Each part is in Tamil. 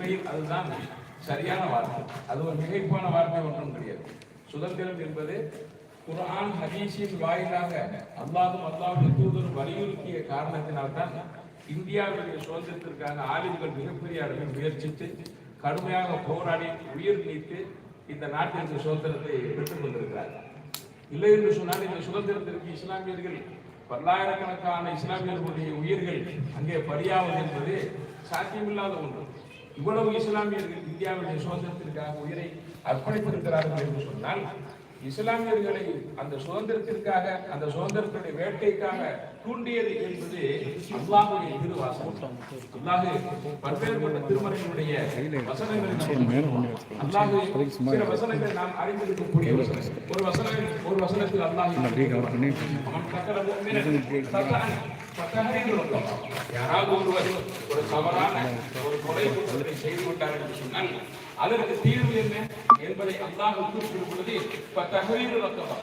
உண்மையில் அதுதான் சரியான வார்த்தை. அது ஒரு மிகைப்பான வார்த்தை ஒன்றும் கிடையாது. சுதந்திரம் என்பது குரான் ஹதீஷின் வாயிலாக அல்லாதும் அல்லாஹுடைய தூதர் வலியுறுத்திய காரணத்தினால்தான் இந்தியாவுடைய சுதந்திரத்திற்காக ஆலிம்கள் மிகப்பெரிய அளவில் முயற்சித்து கடுமையாக போராடி உயிர் நீத்து இந்த நாட்டிற்கு சுதந்திரத்தை பெற்றுக் கொண்டிருக்கிறார்கள் இல்லை என்று சொன்னால் இந்த சுதந்திரத்திற்கு இஸ்லாமியர்கள் பல்லாயிரக்கணக்கான இஸ்லாமியர்களுடைய உயிர்கள் அங்கே பலியாவது என்பது சாத்தியமில்லாத ஒன்று. இவ்வளவு இஸ்லாமியர்கள் இந்தியாவுடைய சுதந்திரத்திற்காக உயிரை அர்ப்பணித்திருக்கிறார்கள் என்று சொன்னால் இஸ்லாமியர்களை அந்த சுதந்திரத்திற்காக அந்த சுதந்திரத்துடைய வேட்டைக்காக தூண்டியது என்பது அல்லாஹுடைய திருவாசகம் அல்லாஹு பல்வேறுபட்ட திருமறைகளுடைய வசனங்களில் அல்லாஹு சில வசனங்கள் நாம் அறிந்திருக்கக்கூடிய. ஒரு வசனம் ஒரு வசனத்தில் அல்லாஹ். யாராவது ஒருவர் ஒரு தவறான ஒரு கொலை குற்றத்தை செய்து விட்டார் என்று சொன்னால் அதற்கு தீர்வு என்ன என்பதை அல்லாஹ் குறிப்பிடும் பொழுது தகவல்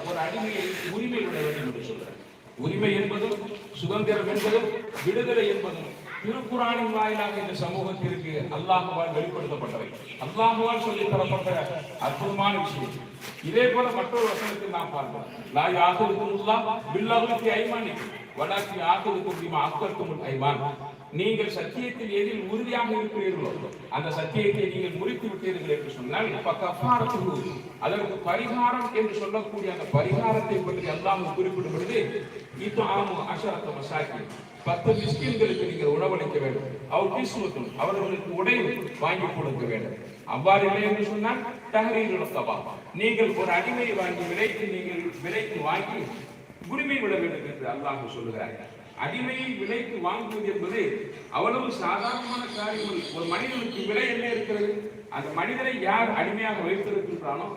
ஒரு அடிமையை உரிமை விட வேண்டும் என்று சொல்றார். உரிமை என்பதும் சுதந்திரம் என்பதும் விடுதலை என்பதும் திருக்குறானின் வாயிலாக இந்த சமூகத்திற்கு அல்லாஹுவால் வெளிப்படுத்தப்பட்டவை. அல்லாஹுவால் சொல்லி தரப்பட்ட அற்புதமான விஷயம். இதே போல மற்றொரு வசனத்தில் நாம் பார்க்கிறோம் லா யாகுதுக்குமுல்லா பில்லாஹுக்கு ஐமானி வடாக்கி ஆகுதுக்கும் பிமா அக்கத்தும் ஐமான். நீங்கள் சத்தியத்தில் எதில் உறுதியாக இருக்கிறீர்களோ அந்த சத்தியத்தை நீங்கள் முறித்து விட்டீர்கள் என்று சொன்னால் கஃபாரத்துஹு அதற்கு பரிகாரம் என்று சொல்லக்கூடிய அந்த பரிகாரத்தை பற்றி அல்லாஹ் குறிப்பிடும் பொழுது இது ஆமு அஷரத்த மசாக்கி பத்து மிஸ்கின்களுக்கு நீங்கள் உணவளிக்க வேண்டும். அவர் கிஸ்மத்தும் அவர்களுக்கு உடை வாங்கி கொடுக்க வேண்டும். அவ்வாறு இல்லை என்று சொன்னால் தகரீர் இழக்கவா நீங்கள் ஒரு அடிமையை வாங்கி விலைக்கு நீங்கள் விலைக்கு வாங்கி உரிமை விட வேண்டும் என்று அல்லாஹ் சொல்லுகிறார்கள் அடிமையை விலைக்கு வாங்குவது என்பது அவ்வளவு சாதாரணமான காரியம் ஒரு மனிதனுக்கு விலை என்ன இருக்கிறது? அந்த மனிதனை யார் அடிமையாக வைத்திருக்கின்றானோ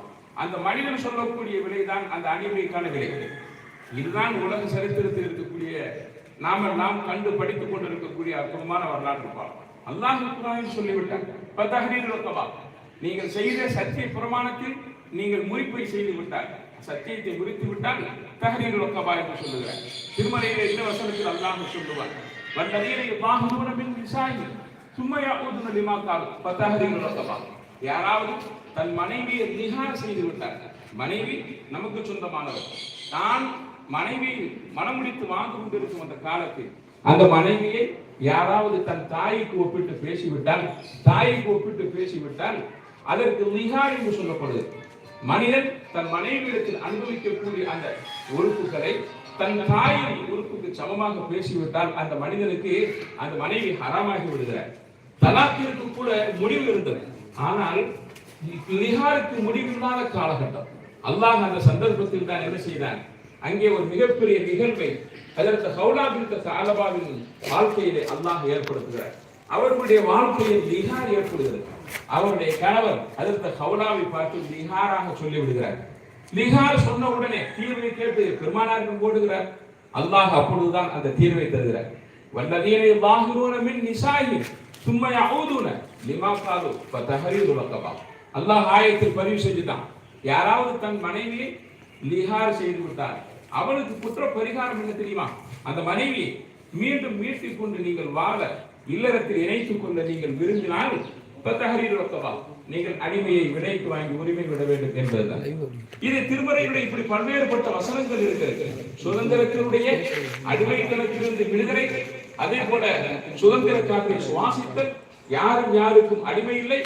அந்த மனிதன் சொல்லக்கூடிய விலைதான் அந்த அடிமைக்கான விலை. இதுதான் உலக சரித்திரத்தில் இருக்கக்கூடிய நாம நாம் கண்டு படித்துக் கொண்டிருக்கக்கூடிய அற்புதமான வரலாற்று பாடம். அல்லாஹ் குரான் சொல்லிவிட்டார் பத்தகரீர் நீங்கள் செய்த சத்திய பிரமாணத்தில் நீங்கள் முறிப்பை செய்து விட்டார்கள். சத்தியத்தை முறித்து விட்டால் தகரீர் ரொக்கவா என்று சொல்லுகிறார். திருமலையில இந்த வசனத்தில் அல்லாஹ் சொல்லுவார் வல்லதீரை பாகுபுர பின் விசாயி சும்மையா ஊதுன லிமாக்கால் பத்தகரீர் ரொக்கவா யாராவது தன் மனைவியை நிகார் செய்து விட்டார். மனைவி நமக்கு சொந்தமானவர். தான் மனைவி மனமுடித்து வாழ்ந்து கொண்டிருக்கும் அந்த காலத்தில் அந்த மனைவியை யாராவது தன் தாய்க்கு ஒப்பிட்டு பேசிவிட்டால் தாய்க்கு ஒப்பிட்டு பேசிவிட்டால் அதற்கு லிஹா என்று சொல்லப்படுது. மனிதன் தன் மனைவியிடத்தில் அனுபவிக்கக்கூடிய அந்த உறுப்புகளை தன் தாயின் உறுப்புக்கு சமமாக பேசிவிட்டால் அந்த மனிதனுக்கு அந்த மனைவி ஹராமாகி விடுகிறார். தலாக்கிற்கு கூட முடிவு இருந்தது. ஆனால் நிகாருக்கு முடிவில்லாத காலகட்டம். அல்லாஹ் அந்த சந்தர்ப்பத்தில் தான் என்ன செய்தான்? அங்கே ஒரு மிகப்பெரிய நிகழ்வை அதற்கு ஹவுலாபின் தாலபாவின் வாழ்க்கையிலே அல்லாஹ் ஏற்படுத்துகிறார். அவர்களுடைய வாழ்க்கையில் நிகார் ஏற்படுகிறது. அவருடைய கணவர் அதற்கு ஹவுலாவை பார்த்து லிஹாராக சொல்லிவிடுகிறார். லிஹார் சொன்ன உடனே தீர்வை கேட்டு பெருமானாருக்கும் போடுகிறார் அல்லாஹ் அப்பொழுதுதான் அந்த தீர்வை தருகிறார். வல்லதீனை வாகுரூன மின் நிசாயி சும்மா அவுதுன லிமா காலு அல்லாஹ் ஆயத்தில் பதிவு செஞ்சுட்டான். யாராவது தன் மனைவியை லிஹார் செய்து விட்டார் அவளுக்கு குற்ற பரிகாரம் என்ன தெரியுமா? அந்த மனைவி மீண்டும் மீட்டிக் கொண்டு நீங்கள் வாழ இல்லறத்தில் இணைத்துக் கொள்ள நீங்கள் விரும்பினால் நீங்கள் அடிமையை விலைக்கு வாங்கி உரிமை விட வேண்டும் என்பதுதான். இது திருமறையுடைய இப்படி பல்வேறுபட்ட வசனங்கள் இருக்கிறது. சுதந்திரத்தினுடைய அடிமைத்தனத்திலிருந்து விடுதலை அதே போல சுதந்திர காற்றை சுவாசித்தல் யாரும் யாருக்கும் அடிமை இல்லை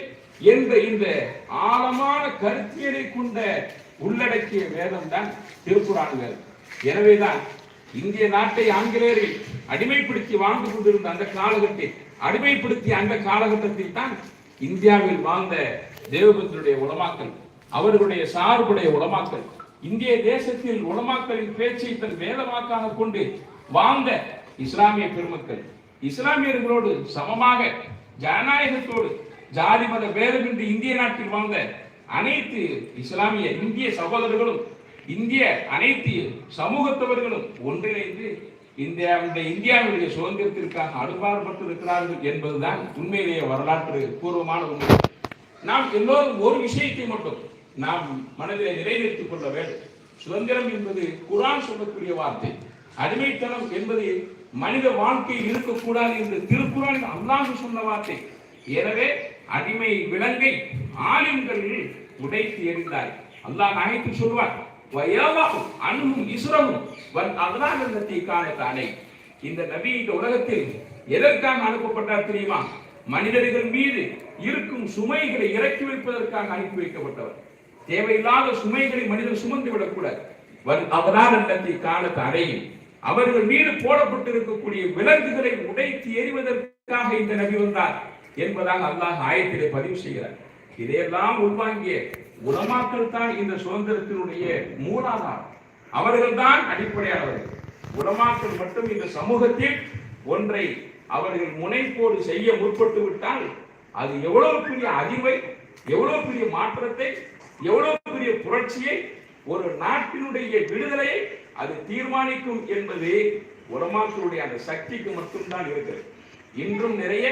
என்ற இந்த ஆழமான கருத்தியலை கொண்ட உள்ளடக்கிய வேதம் தான் திருக்குறான்கள். எனவேதான் இந்திய நாட்டை ஆங்கிலேயரை அடிமைப்படுத்தி வாழ்ந்து கொண்டிருந்த அந்த காலகட்டத்தில் அடிமைப்படுத்திய அந்த காலகட்டத்தில் தான் இந்தியாவில் வாழ்ந்த தேவபத்தினுடைய உலமாக்கல் அவர்களுடைய சார்புடைய உலமாக்கல் இந்திய தேசத்தில் உலமாக்களின் பேச்சை தன் வேதமாக்காக கொண்டு வாழ்ந்த இஸ்லாமிய பெருமக்கள் இஸ்லாமியர்களோடு சமமாக ஜனநாயகத்தோடு ஜாதி மத பேதமின்றி இந்திய நாட்டில் வாழ்ந்த அனைத்து இஸ்லாமிய இந்திய சகோதரர்களும் இந்திய அனைத்து சமூகத்தவர்களும் ஒன்றிணைந்து இந்தியாவுடைய இந்தியாவுடைய சுதந்திரத்திற்காக அடுபாடுபட்டு இருக்கிறார்கள் என்பதுதான் உண்மையிலேயே வரலாற்று பூர்வமான உண்மை. நாம் எல்லோரும் ஒரு விஷயத்தை மட்டும் நாம் மனதிலே நிறைவேற்றிக் கொள்ள வேண்டும். சுதந்திரம் என்பது குரான் சொல்லக்கூடிய வார்த்தை. அடிமைத்தனம் என்பது மனித வாழ்க்கையில் இருக்கக்கூடாது என்று திருக்குறான் அல்லாஹ் சொன்ன வார்த்தை. எனவே அடிமை விலங்கை ஆலிம்கள் உடைத்து எறிந்தார் அல்லாஹ் நகைத்து சொல்வார். வயவாகும் அன்பும் இசுரமும் வன் அகலானந்தத்தை காணத்தானே இந்த நபி இந்த உலகத்தில் எதற்காக அனுப்பப்பட்டார் தெரியுமா? மனிதர்கள் மீது இருக்கும் சுமைகளை இறக்கி வைப்பதற்காக அனுப்பி வைக்கப்பட்டவர். தேவையில்லாத சுமைகளை மனிதன் சுமந்து விடக்கூடாது. வன் அவரானந்தத்தை காணத்தானே அவர்கள் மீது போடப்பட்டிருக்கக்கூடிய விலங்குகளை உடைத்து எறிவதற்காக இந்த நபி வந்தார் என்பதாக அல்லாஹ் ஆயத்திலே பதிவு செய்கிறார். இதையெல்லாம் உள்வாங்கிய உலமாக்கள் தான் இந்த சுதந்திரத்தினுடைய மூலாதாரம். அவர்கள் தான் அடிப்படையானவர்கள் உலமாக்கள் மட்டும் இந்த சமூகத்தில் ஒன்றை அவர்கள் முனைப்போடு செய்ய முற்பட்டு விட்டால் அது எவ்வளவு பெரிய அறிவை எவ்வளவு பெரிய மாற்றத்தை எவ்வளவு பெரிய புரட்சியை ஒரு நாட்டினுடைய விடுதலையை அது தீர்மானிக்கும் என்பது உலமாக்களுடைய அந்த சக்திக்கு மட்டும்தான் இருக்கிறது. இன்றும் நிறைய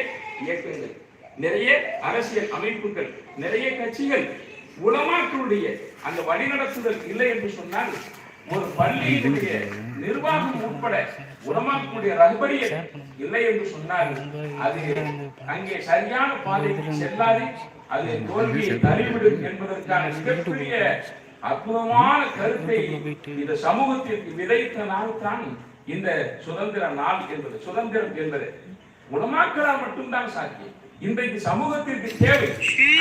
இயக்கங்கள். நிறைய அரசியல் அமைப்புகள் நிறைய கட்சிகள் உலமாக்களுடைய அந்த வழிநடத்துதல் இல்லை என்று சொன்னால் ஒரு பள்ளியினுடைய நிர்வாகம் உட்பட உலமாக்களுடைய ரகுபடிய இல்லை என்று சொன்னால் அது அங்கே சரியான பாதைக்கு செல்லாது அது தோல்வியை தள்ளிவிடும் என்பதற்கான மிகப்பெரிய அற்புதமான கருத்தை இந்த சமூகத்திற்கு விதைத்த நாள் தான் இந்த சுதந்திர நாள் என்பது. சுதந்திரம் என்பது. உலமாக்களால் மட்டும்தான் சாத்தியம். இன்றைக்கு சமூகத்திற்கு தேவை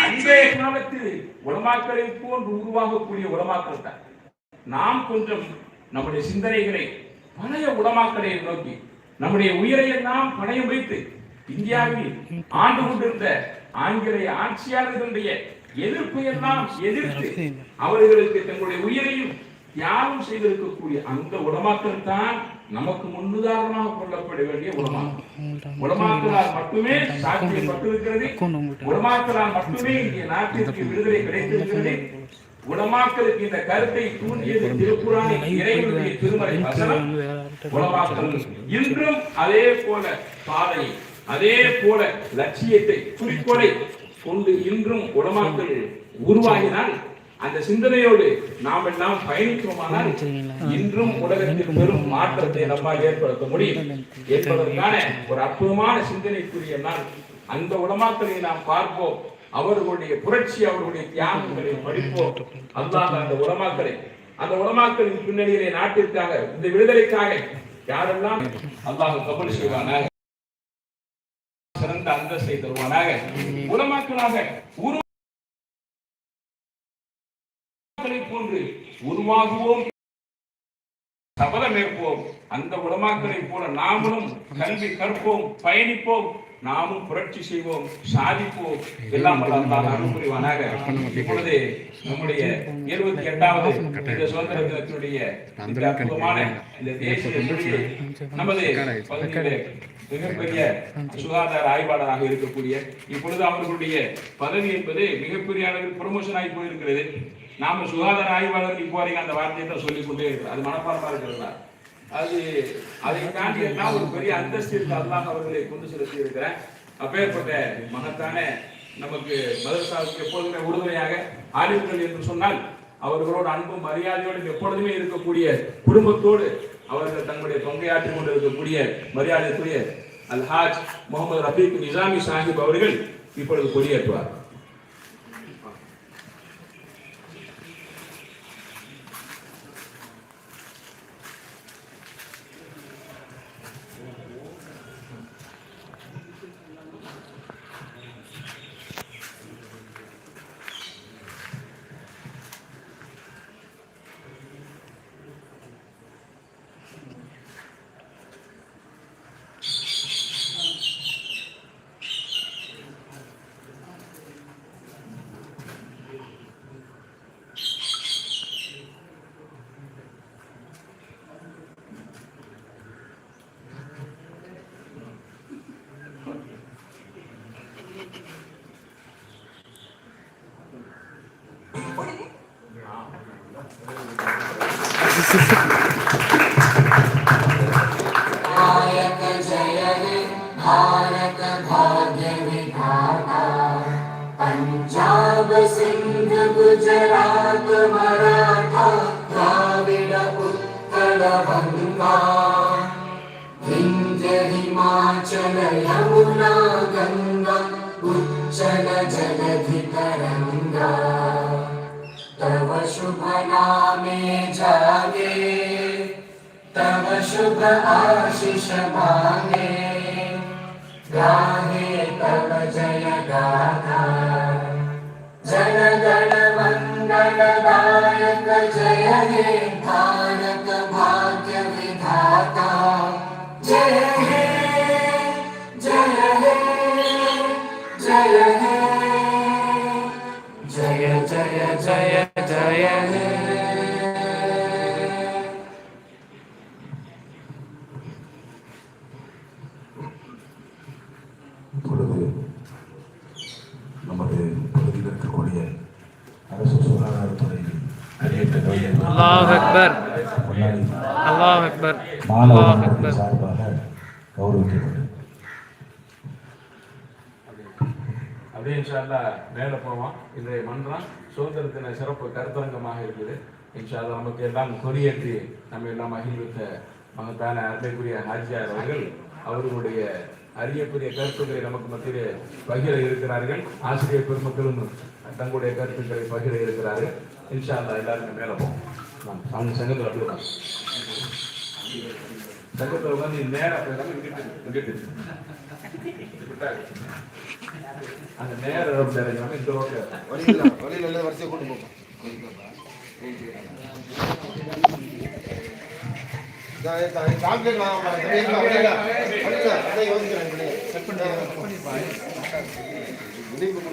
அன்றைய காலத்தில் உலமாக்களை போன்று உருவாகக்கூடிய உலமாக்கள் தான். நாம் கொஞ்சம் நம்முடைய சிந்தனைகளை பழைய உலமாக்களை நோக்கி நம்முடைய உயிரை எல்லாம் பணையம் வைத்து இந்தியாவில் ஆண்டு கொண்டிருந்த ஆங்கிலேய ஆட்சியாளர்களுடைய எதிர்ப்பை எல்லாம் எதிர்த்து அவர்களுக்கு தங்களுடைய உயிரையும் தியாகம் செய்திருக்கக்கூடிய அந்த உடமாக்கல் தான் நமக்கு முன்னுதாரணமாக கொள்ளப்பட வேண்டிய உலமாக்கள் உலமாக்களால் மட்டுமே சாத்தியப்பட்டிருக்கிறது. உலமாக்களால் மட்டுமே இந்திய நாட்டிற்கு விடுதலை கிடைத்திருக்கிறது. உலமாக்களுக்கு இந்த கருத்தை தூண்டியது திருக்குறானின் இறைவனுடைய திருமறை வசனம். உலமாக்கள் இன்றும் அதே போல பாதை அதே போல லட்சியத்தை குறிக்கோளை கொண்டு இன்றும் உலமாக்கள் உருவாகினால் அந்த சிந்தனையோடு நாம் எல்லாம் பயணித்தோமானால் இன்றும் உலகத்தில் பெரும் மாற்றத்தை நம்மால் ஏற்படுத்த முடியும். என்பதற்கான ஒரு அற்புதமான சிந்தனைக்குரிய நாள். அந்த உலமாக்களை நாம் பார்ப்போம். அவர்களுடைய புரட்சி அவர்களுடைய தியாகங்களை படிப்போம். அல்லாஹ் அந்த உலமாக்களை அந்த உலமாக்களின் பின்னணியிலே நாட்டிற்காக இந்த விடுதலைக்காக யாரெல்லாம் அல்லாஹ் கபல் செய்வானாக சிறந்த அந்தஸ்தை தருவானாக உலமாக்களாக உரு உருவாகுவோம். சபதம் ஏற்போம் அந்த உலமாக்களை போல நாமளும் கல்வி கற்போம் பயணிப்போம். நாமும் புரட்சி செய்வோம் சாதிப்போம். எல்லாம் வல்ல அல்லாஹ் இப்பொழுது நம்முடைய இருபத்தி எட்டாவது இந்த சுதந்திர தினத்தினுடைய இந்த இந்த தேசிய நமது பகுதியிலே மிகப்பெரிய சுகாதார ஆய்வாளராக இருக்கக்கூடிய இப்பொழுது அவர்களுடைய பதவி என்பது மிகப்பெரிய அளவில் ப்ரொமோஷன் ஆகி போயிருக்கிறது. நாம சுகாதார ஆய்வாளர் இப்போ வரைக்கும் அந்த வார்த்தையை தான் சொல்லிக் கொண்டே இருக்கிறோம் அது மனப்பாடமா இருக்கிறதா? அது அதை தாண்டி எல்லாம் ஒரு பெரிய அந்தஸ்திற்கு அல்லாஹ் அவர்களை கொண்டு செலுத்தி இருக்கிறேன் அப்பேற்பட்ட மகத்தான நமக்கு மதரசாவுக்கு எப்பொழுதுமே உறுதுணையாக ஆலிம்கள் என்று சொன்னால் அவர்களோட அன்பும் மரியாதையோடு எப்பொழுதுமே இருக்கக்கூடிய குடும்பத்தோடு அவர்கள் தங்களுடைய தொங்கையாற்றிக் கொண்டு இருக்கக்கூடிய மரியாதைக்குரிய அல்ஹாஜ் முகமது ரஃபீக் நிசாமி சாஹிப் அவர்கள் இப்பொழுது கொடியேற்றுவார். भारत भाग्य विधाता। पंजाब सिंध गुजरात मराठा, द्राविड उत्कल गंगा। विंध्य हिमाचल, यमुना, गंगा उत्तर चल जलधि तरंगा तव शुभ नामे जागे, तव शुभ आशीष मांगे। गाहे तव जय गाथा। जन गण मंगलदायक जय हे भारत भाग्य विधाता। जय हे जय हे जय हे। जय जय जय அல்லாஹ் அக்பர். அக்பர். அக்பர். அப்படியே இன்ஷால்லா மேலே போவோம். இன்றைய மன்றம் சுதந்திர தின சிறப்பு கருத்தரங்கமாக இருக்குது. இன்ஷால்லா நமக்கு எல்லாம் கொடியேற்றி நம்ம எல்லாம் மகிழ்வித்த மகத்தான அருமைக்குரிய ஹாஜியார் அவர்கள் அவர்களுடைய அறியக்கூடிய கருத்துக்களை நமக்கு மத்தியிலே பகிர இருக்கிறார்கள். ஆசிரியர் பெருமக்களும் தங்களுடைய கருத்துக்களை பகிர இருக்கிறார்கள். இன்ஷால்லா எல்லாருமே மேலே போவோம் அவங்க சங்கத்தில் அப்படி தான் சங்கத்தில் உட்காந்து நேரம் போயிடாம இங்கிட்டு இங்கிட்டு அந்த நேரம் இந்த ரோட்ல வழியில் வழியில் எல்லாம் வரிசையை போகும் சாக்லேட் வாங்க அதை யோசிக்கிறேன்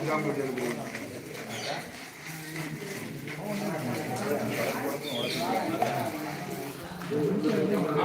சாக்லேட் எடுக்கிறேன் ஆ